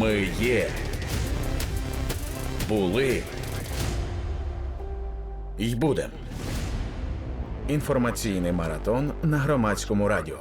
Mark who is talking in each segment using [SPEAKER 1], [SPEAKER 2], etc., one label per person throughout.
[SPEAKER 1] Ми є. Були. й будем. Інформаційний маратон на громадському радіо.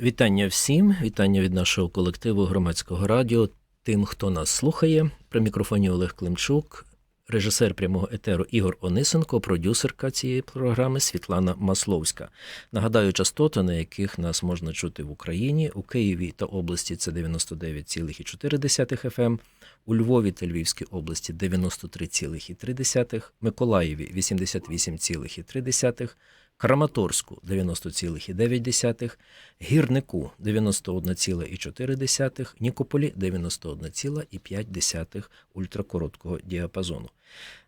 [SPEAKER 2] Вітання всім, вітання від нашого колективу громадського радіо, тим, хто нас слухає. При мікрофоні Олег Климчук, режисер прямого етеру Ігор Онисенко, продюсерка цієї програми Світлана Масловська. Нагадаю, частоти, на яких нас можна чути в Україні, у Києві та області це 99,4 FM, ем, у Львові та Львівській області 93,3, Миколаєві 88,3, Краматорську 90,9, Гірнику 91,4, Нікополі 91,5 ультракороткого діапазону.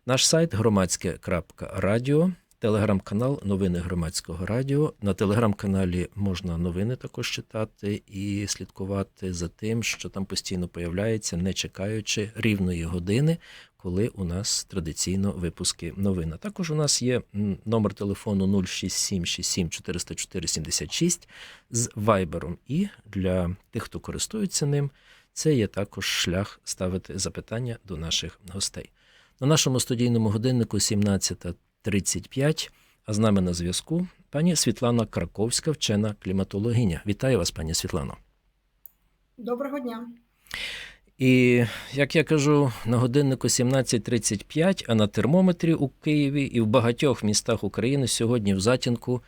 [SPEAKER 2] Наш сайт громадське.радіо, телеграм-канал Новини громадського радіо. На телеграм-каналі можна новини також читати і слідкувати за тим, що там постійно появляється, не чекаючи рівної години коли у нас традиційно випуски новин. Також у нас є номер телефону 067 67 404 76 з вайбером. І для тих, хто користується ним, це є також шлях ставити запитання до наших гостей. На нашому студійному годиннику 17.35, а з нами на зв'язку пані Світлана Краковська, вчена кліматологиня. Вітаю вас, пані Світлано.
[SPEAKER 3] Доброго дня.
[SPEAKER 2] І як я кажу, на годиннику 17.35, а на термометрі у Києві і в багатьох містах України сьогодні в затінку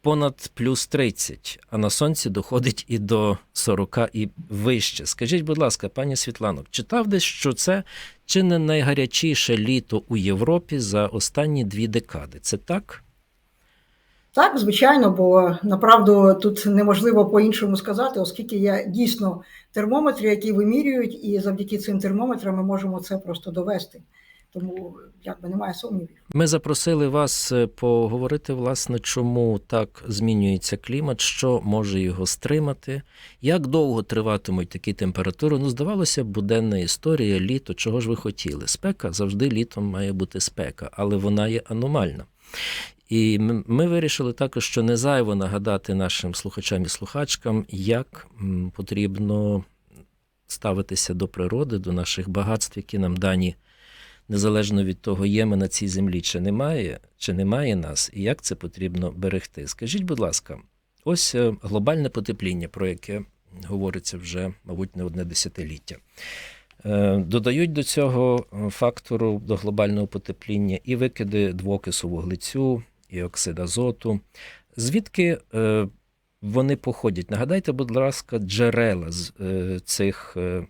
[SPEAKER 2] понад плюс 30, а на сонці доходить і до 40 і вище. Скажіть, будь ласка, пані Світлано, читав десь, що це чи не найгарячіше літо у Європі за останні дві декади? Це так?
[SPEAKER 3] Так, звичайно, бо направду тут неможливо по-іншому сказати, оскільки є дійсно термометри, які вимірюють, і завдяки цим термометрам ми можемо це просто довести. Тому якби немає сумнівів.
[SPEAKER 2] Ми запросили вас е, поговорити, власне, чому так змінюється клімат, що може його стримати, як довго триватимуть такі температури. Ну, здавалося б, буденна історія, літо, чого ж ви хотіли? Спека завжди літом має бути спека, але вона є аномальна. І ми вирішили також, що не зайво нагадати нашим слухачам і слухачкам, як потрібно ставитися до природи, до наших багатств, які нам дані, незалежно від того, є ми на цій землі чи немає, чи немає нас, і як це потрібно берегти. Скажіть, будь ласка, ось е, глобальне потепління, про яке говориться вже, мабуть, не одне десятиліття. Е, додають до цього е, фактору до глобального потепління і викиди двокису вуглецю, і оксид азоту. Звідки е, вони походять? Нагадайте, будь ласка, джерела з е, цих е,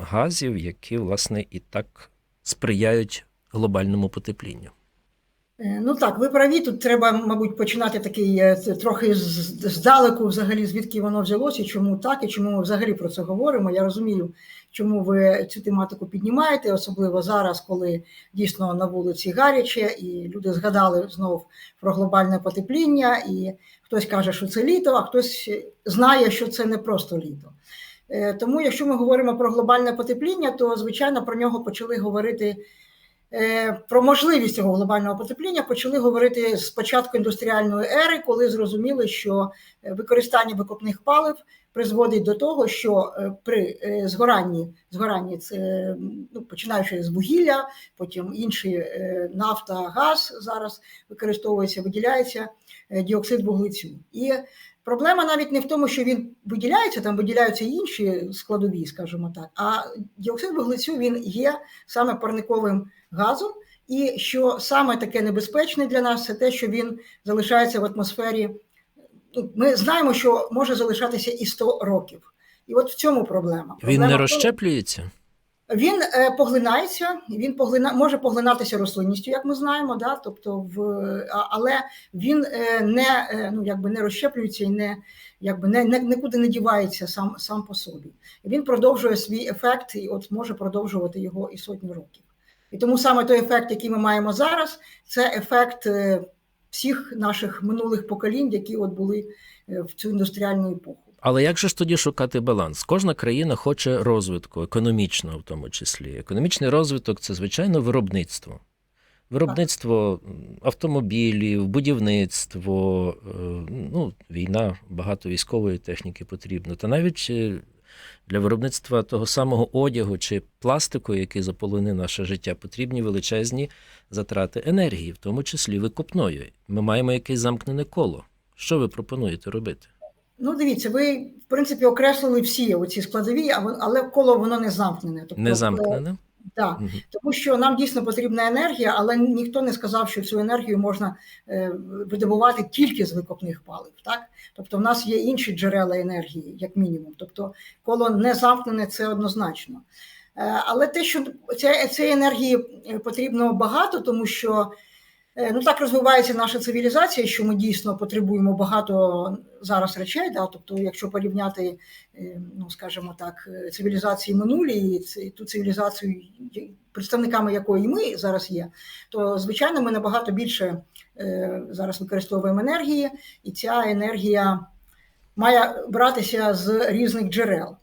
[SPEAKER 2] газів, які, власне, і так сприяють глобальному потеплінню.
[SPEAKER 3] Ну так, ви праві. Тут треба, мабуть, починати такий трохи здалеку, взагалі, звідки воно взялося, чому так, і чому ми взагалі про це говоримо. Я розумію, чому ви цю тематику піднімаєте, особливо зараз, коли дійсно на вулиці гаряче, і люди згадали знов про глобальне потепління, і хтось каже, що це літо, а хтось знає, що це не просто літо. Е, тому, якщо ми говоримо про глобальне потепління, то звичайно про нього почали говорити. Е, про можливість цього глобального потепління почали говорити з початку індустріальної ери, коли зрозуміли, що е, використання викопних палив призводить до того, що е, при згоранні згоранні це ну, починаючи з вугілля, потім інші нафта, газ зараз використовується, виділяється діоксид вуглецю. І Проблема навіть не в тому, що він виділяється, там виділяються інші складові, скажімо так, а діоксид вуглецю він є саме парниковим газом, і що саме таке небезпечне для нас, це те, що він залишається в атмосфері. Ну, ми знаємо, що може залишатися і 100 років. І от в цьому проблема.
[SPEAKER 2] Він не розщеплюється?
[SPEAKER 3] Він е, поглинається, він поглина може поглинатися рослинністю, як ми знаємо, да? тобто в але він е, не е, ну якби не розщеплюється і не якби не, не нікуди не дівається сам сам по собі. Він продовжує свій ефект і от може продовжувати його і сотні років. І тому саме той ефект, який ми маємо зараз, це ефект всіх наших минулих поколінь, які от були в цю індустріальну епоху.
[SPEAKER 2] Але як же ж тоді шукати баланс? Кожна країна хоче розвитку, економічного в тому числі. Економічний розвиток це звичайно виробництво. Виробництво автомобілів, будівництво, е, ну, війна, багато військової техніки потрібно. Та навіть е, для виробництва того самого одягу чи пластику, який заполонив наше життя, потрібні величезні затрати енергії, в тому числі викопної. Ми маємо якесь замкнене коло. Що ви пропонуєте робити?
[SPEAKER 3] Ну, дивіться, ви в принципі окреслили всі оці складові, але коло воно не замкнене. Тобто,
[SPEAKER 2] Не замкнене?
[SPEAKER 3] Так, тому що нам дійсно потрібна енергія, але ніхто не сказав, що цю енергію можна е, видобувати тільки з викопних палив. Так, тобто, в нас є інші джерела енергії, як мінімум. Тобто, коло не замкнене, це однозначно. Е, але те, що цієї енергії е, потрібно багато, тому що ну так розвивається наша цивілізація, що ми дійсно потребуємо багато зараз речей. Да? Тобто, якщо порівняти, е, ну скажімо так, е, цивілізації минулі і ту цивілізацію, представниками якої ми зараз є, то звичайно ми набагато більше е, зараз використовуємо енергії, і ця енергія має братися з різних джерел.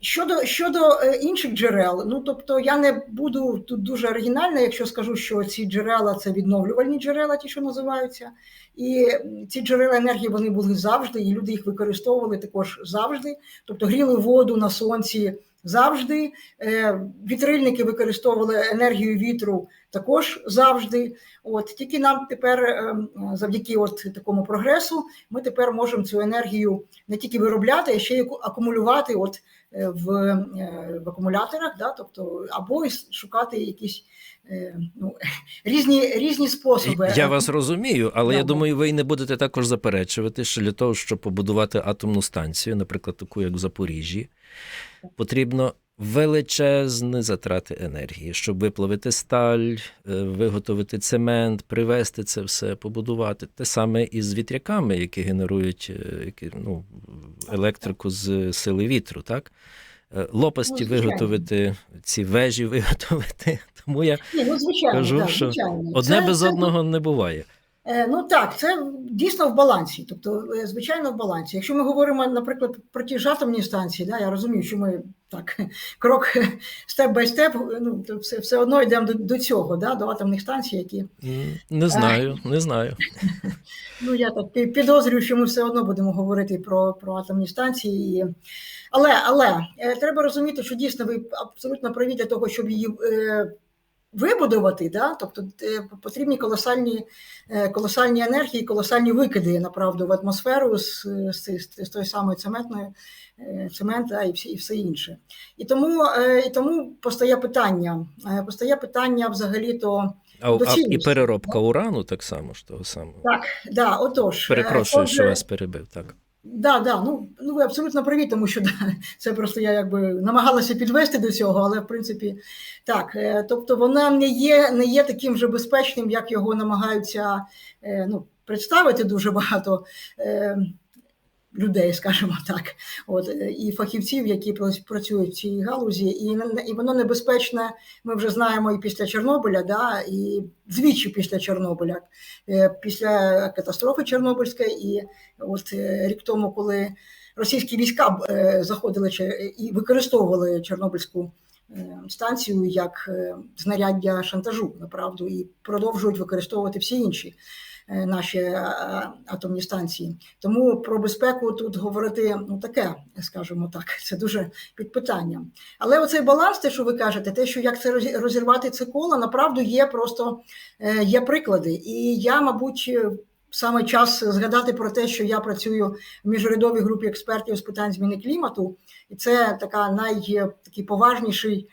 [SPEAKER 3] Щодо щодо е, інших джерел, ну тобто я не буду тут дуже оригінальна, якщо скажу, що ці джерела це відновлювальні джерела, ті, що називаються, і ці джерела енергії вони були завжди, і люди їх використовували також завжди. Тобто гріли воду на сонці завжди. Е, Вітрильники використовували енергію вітру також завжди. От тільки нам тепер, е, завдяки от такому прогресу, ми тепер можемо цю енергію не тільки виробляти, а ще й акумулювати от е, в, е, в акумуляторах, да, тобто або шукати якісь ну, різні, різні способи.
[SPEAKER 2] Я вас розумію, але я думаю, ви й не будете також заперечувати, що для того, щоб побудувати атомну станцію, наприклад, таку як в Запоріжжі, потрібно величезні затрати енергії, щоб виплавити сталь, е, виготовити цемент, привезти це все, побудувати. Те саме і з вітряками, які генерують е, які, ну, електрику з сили вітру, так? Е, Лопасті
[SPEAKER 3] Ну,
[SPEAKER 2] виготовити, ці вежі виготовити. Тому я
[SPEAKER 3] Ні, ну, звичайно,
[SPEAKER 2] кажу,
[SPEAKER 3] так,
[SPEAKER 2] що
[SPEAKER 3] звичайно.
[SPEAKER 2] одне
[SPEAKER 3] Це-
[SPEAKER 2] без
[SPEAKER 3] це-
[SPEAKER 2] одного не буває.
[SPEAKER 3] Е, Ну так, це дійсно в балансі. Тобто, е, звичайно, в балансі. Якщо ми говоримо, наприклад, про ті ж атомні станції, да, я розумію, що ми так крок степ бай степ, ну то все, все одно йдемо до, до цього, да, до атомних станцій, які
[SPEAKER 2] Не знаю, не знаю.
[SPEAKER 3] ну я так підозрюю, що ми все одно будемо говорити про, про атомні станції. І... Але, але е, треба розуміти, що дійсно ви абсолютно праві для того, щоб її е, вибудувати, да? тобто е, потрібні колосальні, е, колосальні енергії, колосальні викиди направду в атмосферу з, з, з, з тої самої цементної е, цемента і всі, і все інше. І тому, і тому постає питання, постає питання взагалі то.
[SPEAKER 2] А, а і переробка урану так само ж того самого.
[SPEAKER 3] Так, да, отож.
[SPEAKER 2] Перепрошую, що вас перебив. Так.
[SPEAKER 3] Да, да, ну, ну ви абсолютно праві, тому що да, це просто я якби намагалася підвести до цього, але в принципі так. е, Тобто вона не є, не є таким же безпечним, як його намагаються е, ну, представити дуже багато е, людей, скажімо так, от, е, і фахівців, які пра- працюють в цій галузі, і, і воно небезпечне, ми вже знаємо і після Чорнобиля, да, і двічі після Чорнобиля, Е, після катастрофи Чорнобильської, і от е, рік тому, коли російські війська заходили і використовували Чорнобильську станцію як знаряддя шантажу, направду, і продовжують використовувати всі інші наші е, атомні станції. Тому про безпеку тут говорити ну таке, скажімо так, це дуже під питанням. Але оцей баланс, те, що ви кажете, те, що як це розірвати це коло, направду є просто е, є приклади. І я, мабуть, е, саме час згадати про те, що я працюю в міжурядовій групі експертів з питань зміни клімату, і це така найтакий поважніший.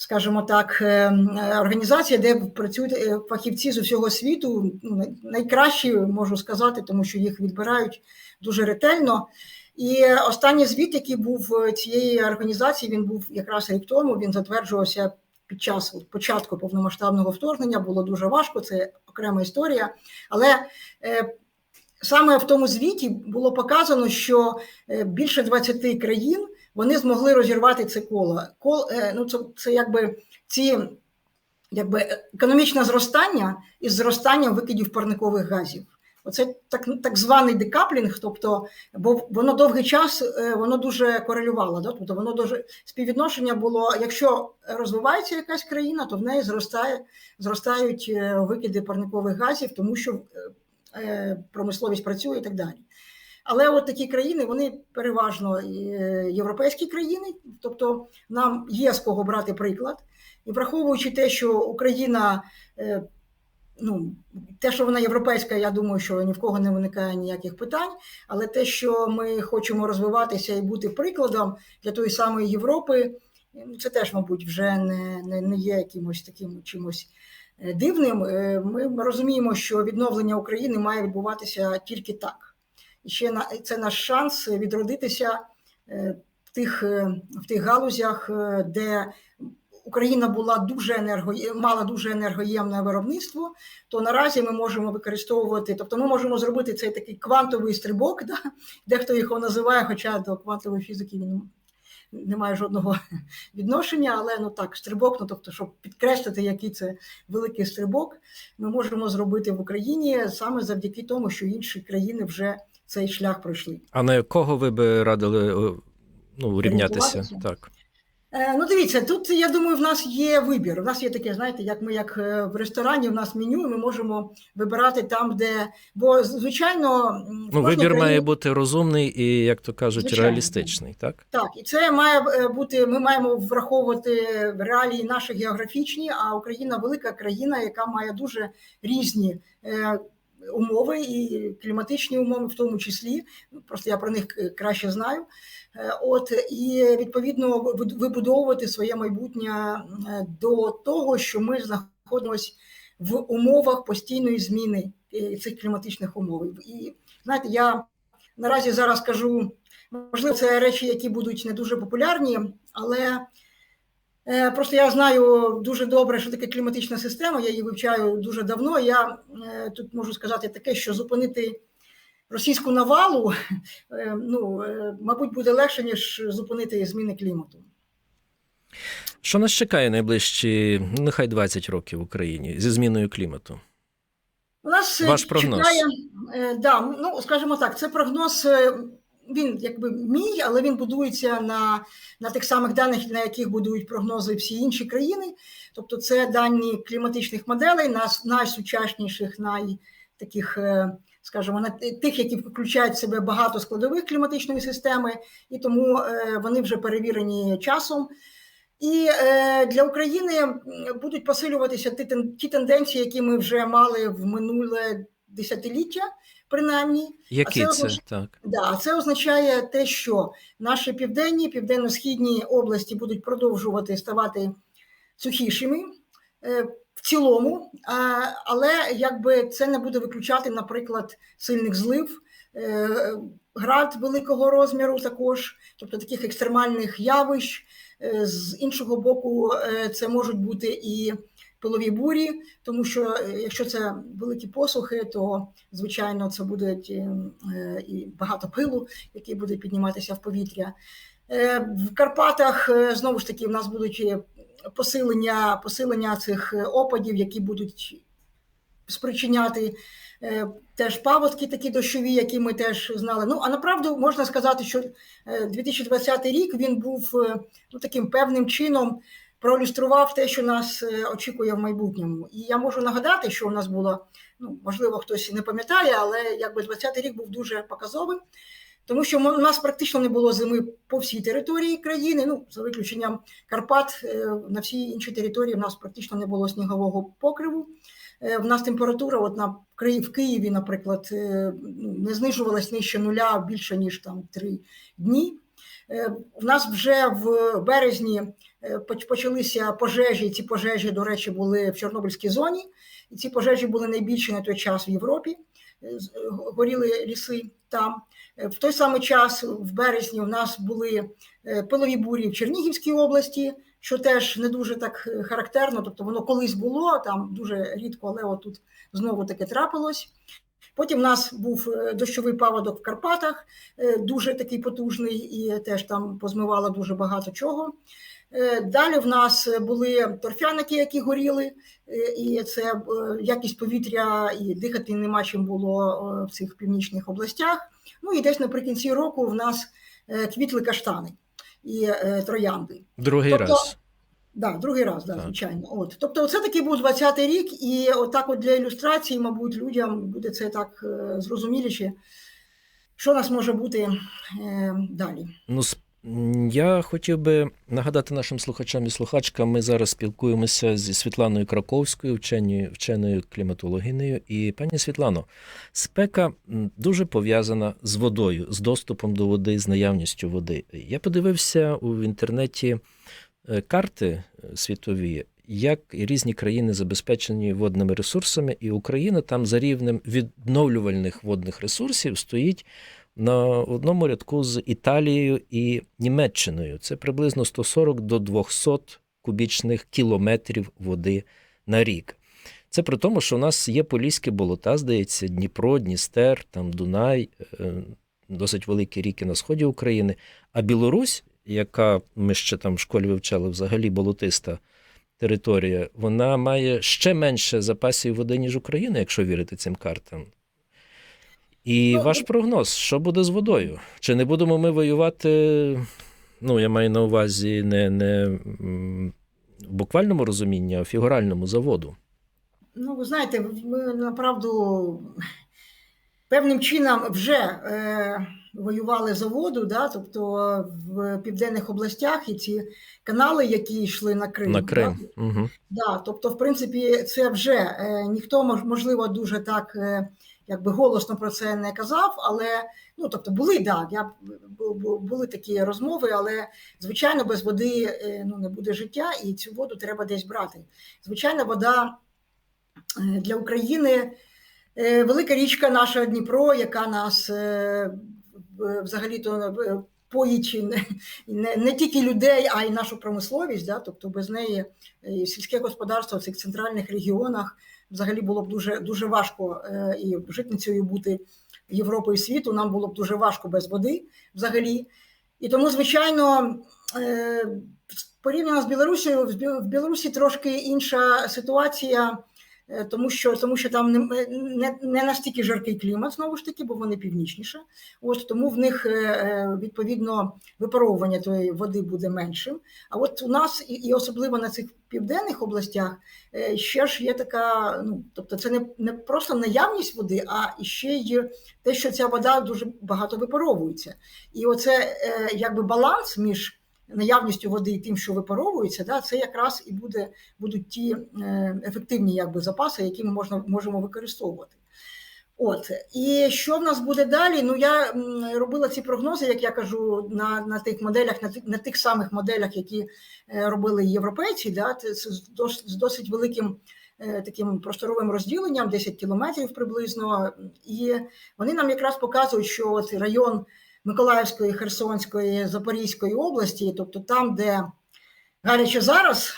[SPEAKER 3] Скажімо так, е, е, організація, де працюють е, фахівці з усього світу, ну, най- найкращі можу сказати, тому що їх відбирають дуже ретельно. І останній звіт, який був цієї організації, він був якраз рік тому. Він затверджувався під час початку повномасштабного вторгнення. Було дуже важко, це окрема історія. Але саме в тому звіті було показано, що більше 20 країн вони змогли розірвати це коло. Кол, е, ну, це, це якби ці якби економічне зростання із зростанням викидів парникових газів. Оце так, так званий декаплінг, тобто, бо воно довгий час е, воно дуже корелювало. Да? Тобто воно дуже співвідношення було, якщо розвивається якась країна, то в неї зростає, зростають е, викиди парникових газів, тому що промисловість працює і так далі. Але от такі країни, вони переважно е, європейські країни, тобто нам є з кого брати приклад. І враховуючи те, що Україна, е, ну, те, що вона європейська, я думаю, що ні в кого не виникає ніяких питань. Але те, що ми хочемо розвиватися і бути прикладом для тої самої Європи, ну, це теж, мабуть, вже не, не, не є якимось таким чимось е, дивним. Е, Ми розуміємо, що відновлення України має відбуватися тільки так. Ще на це наш шанс відродитися е, в тих, е, в тих галузях, е, де Україна була дуже енерго, мала дуже енергоємне виробництво, то наразі ми можемо використовувати, тобто ми можемо зробити цей такий квантовий стрибок, да? дехто його називає, хоча до квантової фізики він не жодного відношення, але ну так, стрибок, ну тобто, щоб підкреслити, який це великий стрибок, ми можемо зробити в Україні саме завдяки тому, що інші країни вже цей шлях пройшли.
[SPEAKER 2] А на якого ви би радили е, ну, рівнятися? Так.
[SPEAKER 3] Е, Ну, дивіться, тут я думаю, в нас є вибір. У нас є таке, знаєте, як ми як е, в ресторані, в нас меню, ми можемо вибирати там, де. Бо, звичайно,
[SPEAKER 2] Ну, вибір
[SPEAKER 3] країні-
[SPEAKER 2] має бути розумний і, як то кажуть,
[SPEAKER 3] Звичайно.
[SPEAKER 2] реалістичний, так?
[SPEAKER 3] Так, і це має бути. Ми маємо враховувати реалії наші географічні. А Україна велика країна, яка має дуже різні умови і кліматичні умови, в тому числі. Просто я про них е, краще знаю. Е, От і відповідно вибудовувати своє майбутнє е, до того, що ми знаходимося в умовах постійної зміни цих кліматичних умов. І знаєте, я наразі зараз кажу. Можливо, це речі, які будуть не дуже популярні, але просто я знаю дуже добре, що таке кліматична система. Я її вивчаю дуже давно. Я е, тут можу сказати таке, що зупинити російську навалу, е, ну, е, мабуть, буде легше, ніж зупинити зміни клімату.
[SPEAKER 2] Що нас чекає найближчі, ну, нехай 20 років в Україні зі зміною клімату?
[SPEAKER 3] У нас е,
[SPEAKER 2] Ваш прогноз.
[SPEAKER 3] чекає, е, да, ну скажімо так, це прогноз. Він якби мій, але він будується на, на тих самих даних, на яких будують прогнози всі інші країни. Тобто, це дані кліматичних моделей, нас найсучасніших, най таких, е, скажімо, на тих, які включають в себе багато складових кліматичної системи, і тому е, вони вже перевірені часом. І е, для України будуть посилюватися ті тенденції, які ми вже мали в минуле десятиліття, принаймні.
[SPEAKER 2] Які
[SPEAKER 3] це
[SPEAKER 2] це?
[SPEAKER 3] означ-
[SPEAKER 2] Так.
[SPEAKER 3] Да, це означає те, що наші південні, південно-східні області будуть продовжувати ставати сухішими е, в цілому, а, але якби це не буде виключати, наприклад, сильних злив, е, град великого розміру також, тобто таких екстремальних явищ. Е, З іншого боку, це можуть бути і пилові бурі, тому що е, якщо це великі посухи, то звичайно це буде і багато пилу, який буде підніматися в повітря. Е, В Карпатах е, знову ж таки в нас будуть е, посилення, посилення цих е, опадів, які будуть спричиняти е, теж паводки такі дощові, які ми теж знали. Ну а направду можна сказати, що е, 2020 рік він був е, ну, таким певним чином проілюстрував те, що нас е, очікує в майбутньому. І я можу нагадати, що у нас було, ну можливо, хтось не пам'ятає, але якби 20 рік був дуже показовим. Тому що у нас практично не було зими по всій території країни, ну за виключенням Карпат, е, на всій іншій території в нас практично не було снігового покриву. Е, В нас температура, от на в Києві, наприклад, ну, не знижувалась нижче нуля більше ніж там три дні. В нас вже в березні почалися пожежі. Ці пожежі, до речі, були в Чорнобильській зоні, і ці пожежі були найбільші на той час в Європі. Е, е, Горіли ліси там. Е, В той самий час, в березні, у нас були е, пилові бурі в Чернігівській області, що теж не дуже так е, характерно. Тобто воно колись було там дуже рідко, але отут знову таке трапилось. Потім в нас був е, дощовий паводок в Карпатах, е, дуже такий потужний, і теж там позмивало дуже багато чого. Е, Далі в нас були торфяники, які горіли, е, і це е, якість повітря, і дихати нема чим було в цих північних областях. Ну і десь наприкінці року в нас квітли каштани і троянди.
[SPEAKER 2] Другий
[SPEAKER 3] Тобто-
[SPEAKER 2] раз.
[SPEAKER 3] Да, другий раз, да,
[SPEAKER 2] Так.
[SPEAKER 3] звичайно. От. Тобто, це такий був 20-й рік, і отак от для ілюстрації, мабуть, людям буде це так зрозуміліше. Що нас може бути е, далі?
[SPEAKER 2] Ну, я хотів би нагадати нашим слухачам і слухачкам, ми зараз спілкуємося зі Світланою Краковською, вченою, вченою кліматологинею. І пані Світлано, спека дуже пов'язана з водою, з доступом до води, з наявністю води. Я подивився у інтернеті е, карти е, світові, як різні країни забезпечені водними ресурсами, і Україна там за рівнем відновлювальних водних ресурсів стоїть на одному рядку з Італією і Німеччиною. Це приблизно 140 до 200 кубічних кілометрів води на рік. Це при тому, що у нас є поліські болота, здається, Дніпро, Дністер, там Дунай, е, досить великі ріки на сході України. А Білорусь, яка ми ще там в школі вивчали взагалі болотиста територія, вона має ще менше запасів води, ніж Україна, якщо вірити цим картам. І
[SPEAKER 3] Ну,
[SPEAKER 2] ваш прогноз, що буде з водою? Чи не будемо ми воювати? Ну, я маю на увазі не, не в буквальному розумінні, а в фігуральному за воду.
[SPEAKER 3] Ну, ви знаєте, ми направду певним чином вже е, воювали за воду, да? тобто в південних областях і ці канали, які йшли на Крим.
[SPEAKER 2] На
[SPEAKER 3] да,
[SPEAKER 2] Угу.
[SPEAKER 3] Да, тобто, в принципі, це вже е, ніхто можливо дуже так е, якби голосно про це не казав, але ну тобто були да, я бу- бу- були такі розмови, але звичайно без води е, ну не буде життя, і цю воду треба десь брати. Звичайно, вода е, для України. е, Велика річка наша Дніпро, яка нас взагалі-то е, поїть не, не, не тільки людей, а й нашу промисловість. Да? Тобто без неї сільське господарство в цих центральних регіонах взагалі було б дуже, дуже важко е, і житницею бути Європи і світу. Нам було б дуже важко без води взагалі. І тому, звичайно, е, порівняно з Білорусією, в Білорусі трошки інша ситуація. Е, Тому що, тому що там не, не, не настільки жаркий клімат, знову ж таки, бо вони північніше. От тому в них е, е, відповідно випаровування тої води буде меншим. А от у нас і, і особливо на цих південних областях ще ж є така. Ну тобто, це не, не просто наявність води, а ще й те, що ця вода дуже багато випаровується. І оце якби баланс між наявністю води і тим, що випаровується, да, це якраз і буде, будуть ті е, ефективні якби, запаси, які ми можна, можемо використовувати. От і що в нас буде далі? Ну я робила ці прогнози, як я кажу, на, на тих моделях, на, тих- на тих самих моделях, які е, робили європейці, да, це з, з дос- з досить великим е, таким просторовим розділенням, 10 кілометрів приблизно. І вони нам якраз показують, що от район Миколаївської, Херсонської, Запорізької області, тобто там, де гаряче зараз,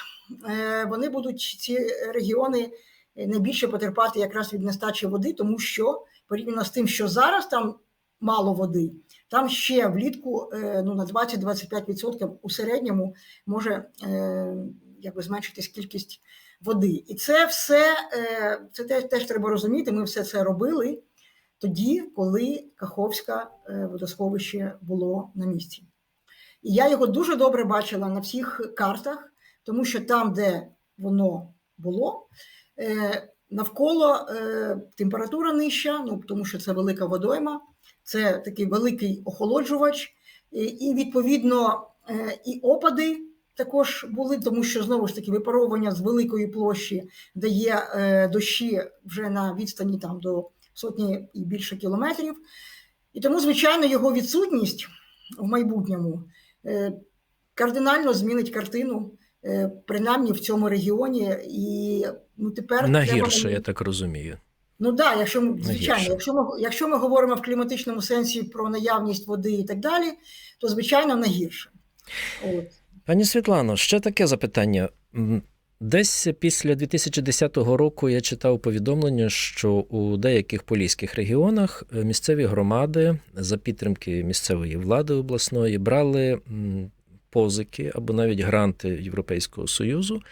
[SPEAKER 3] е, вони будуть ці регіони найбільше потерпати якраз від нестачі води, тому що порівняно з тим, що зараз там мало води, там ще влітку е, ну, на 20-25% у середньому може е, якби зменшитись кількість води. І це все це теж треба розуміти. Ми все це робили тоді, коли Каховське водосховище було на місці. І я його дуже добре бачила на всіх картах, тому що там, де воно було, е, навколо е, температура нижча, ну тому що це велика водойма, це такий великий охолоджувач, і, відповідно е, і опади також були, тому що знову ж таки випаровування з великої площі дає дощі вже на відстані там до сотні і більше кілометрів. І тому, звичайно, його відсутність в майбутньому е, кардинально змінить картину, е, принаймні в цьому регіоні. І ну, тепер
[SPEAKER 2] На гірше,
[SPEAKER 3] мені-
[SPEAKER 2] я так розумію.
[SPEAKER 3] Ну так, да, якщо ми звичайно, якщо ми якщо ми говоримо в кліматичному сенсі про наявність води і так далі, то звичайно на гірше. От.
[SPEAKER 2] Пані Світлано, ще таке запитання. Десь після 2010 року я читав повідомлення, що у деяких поліських регіонах е, місцеві громади за підтримки місцевої влади обласної брали позики або навіть гранти Європейського Союзу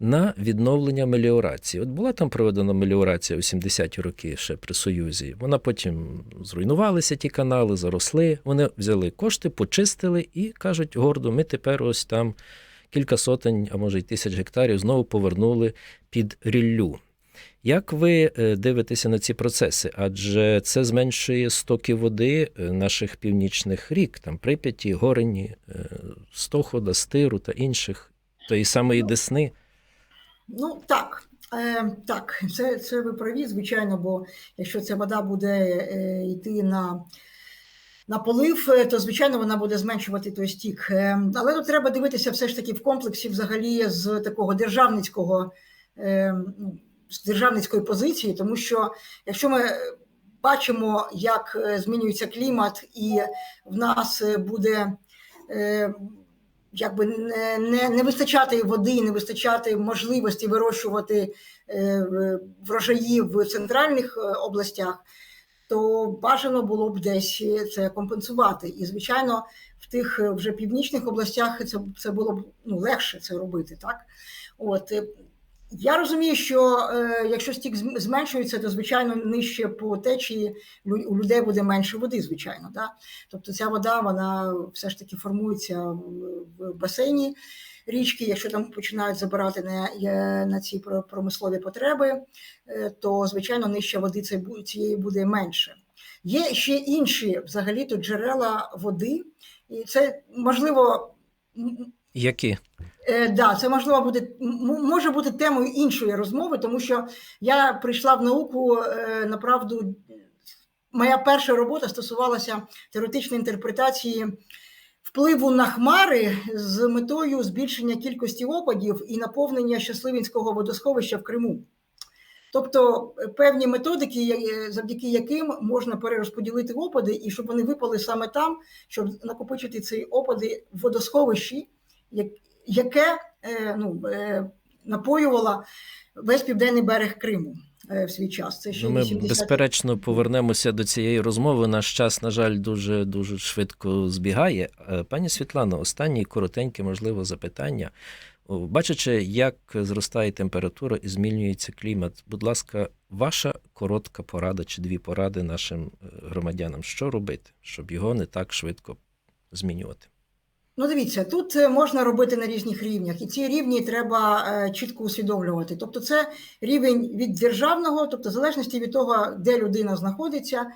[SPEAKER 2] на відновлення меліорації. От була там проведена меліорація у 70-ті роки ще при Союзі. Вона потім зруйнувалися ті канали, заросли. Вони взяли кошти, почистили і кажуть гордо, ми тепер ось там кілька сотень, а може й тисяч гектарів знову повернули під ріллю. Як ви е, дивитеся на ці процеси? Адже це зменшує стоки води е, наших північних рік, там Прип'яті, Горені, е, Стохода, Стиру та інших, тої самої Десни.
[SPEAKER 3] Ну так, е, так, це, це ви праві, звичайно, бо якщо ця вода буде е, йти на, на полив, е, то звичайно вона буде зменшувати той стік. Е, але тут треба дивитися все ж таки в комплексі, взагалі, з такого державницького. Е, ну, з державницької позиції, тому що якщо ми бачимо, як змінюється клімат, і в нас буде якби не, не, не вистачати води, не вистачати можливості вирощувати врожаї в центральних областях, то бажано було б десь це компенсувати. І, звичайно, в тих е, вже північних областях це, це було б ну, легше це робити. Так? От, е, я розумію, що е, якщо стік зменшується, то звичайно нижче по течії у людей буде менше води, звичайно. Да? Тобто ця вода вона все ж таки формується в, в басейні річки. Якщо там починають забирати на, е, на ці промислові потреби, е, то звичайно нижче води цієї буде менше. Є ще інші взагалі то джерела води, і це можливо.
[SPEAKER 2] Які?
[SPEAKER 3] Е, да, це можливо буде може бути темою іншої розмови, тому що я прийшла в науку е, направду. Моя перша робота стосувалася теоретичної інтерпретації впливу на хмари з метою збільшення кількості опадів і наповнення щасливінського водосховища в Криму. Тобто е, певні методики, завдяки яким можна перерозподілити опади, і щоб вони випали саме там, щоб накопичити ці опади в водосховищі, яке е, ну, е, напоювало весь південний берег Криму е, в свій час. Це ще
[SPEAKER 2] Ну, ми
[SPEAKER 3] 80
[SPEAKER 2] безперечно повернемося до цієї розмови. Наш час, на жаль, дуже дуже швидко збігає. Е, Пані Світлано, останнє коротеньке, можливо, запитання. Бачачи, як зростає температура і змінюється клімат, будь ласка, ваша коротка порада чи дві поради нашим е, громадянам, що робити, щоб його не так швидко змінювати?
[SPEAKER 3] Ну, дивіться, тут е, можна робити на різних рівнях, і ці рівні треба е, чітко усвідомлювати. Тобто, це рівень від державного, тобто, в залежності від того, де людина знаходиться,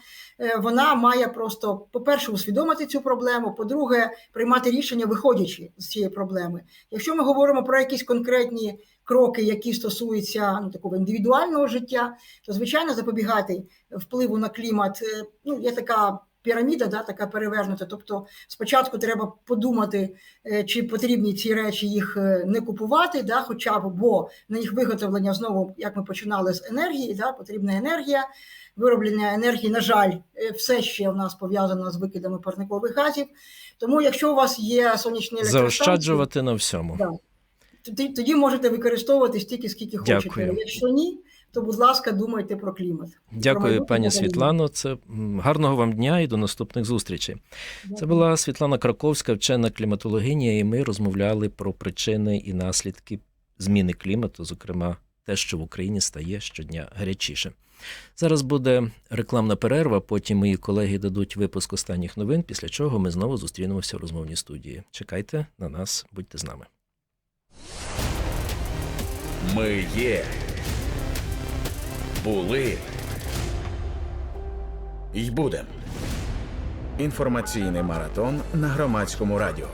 [SPEAKER 3] е, вона має просто, по-перше, усвідомити цю проблему, по-друге, приймати рішення, виходячи з цієї проблеми. Якщо ми говоримо про якісь конкретні кроки, які стосуються ну, такого індивідуального життя, то звичайно запобігати впливу на клімат. Ну, є така піраміда, да, така перевернута. Тобто, спочатку треба подумати, е, чи потрібні ці речі їх е, не купувати, да, хоча б, бо на їх виготовлення знову, як ми починали з енергії, да, потрібна енергія. Вироблення енергії, на жаль, е, все ще в нас пов'язано з викидами парникових газів. Тому, якщо у вас є сонячні електростанції,
[SPEAKER 2] Заощаджувати на всьому.
[SPEAKER 3] Да. тоді, можете використовувати стільки, скільки хочете. Якщо ні, то будь ласка, думайте про клімат.
[SPEAKER 2] Дякую,
[SPEAKER 3] майбутнє
[SPEAKER 2] пані. Світлано. Це гарного вам дня і до наступних зустрічей. Це була Світлана Краковська, вчена кліматологиня, і ми розмовляли про причини і наслідки зміни клімату, зокрема те, що в Україні стає щодня гарячіше. Зараз буде рекламна перерва. Потім мої колеги дадуть випуск останніх новин, після чого ми знову зустрінемося в розмовній студії. Чекайте на нас, будьте з нами.
[SPEAKER 1] Ми є. Були. й будем. Інформаційний маратон на громадському радіо.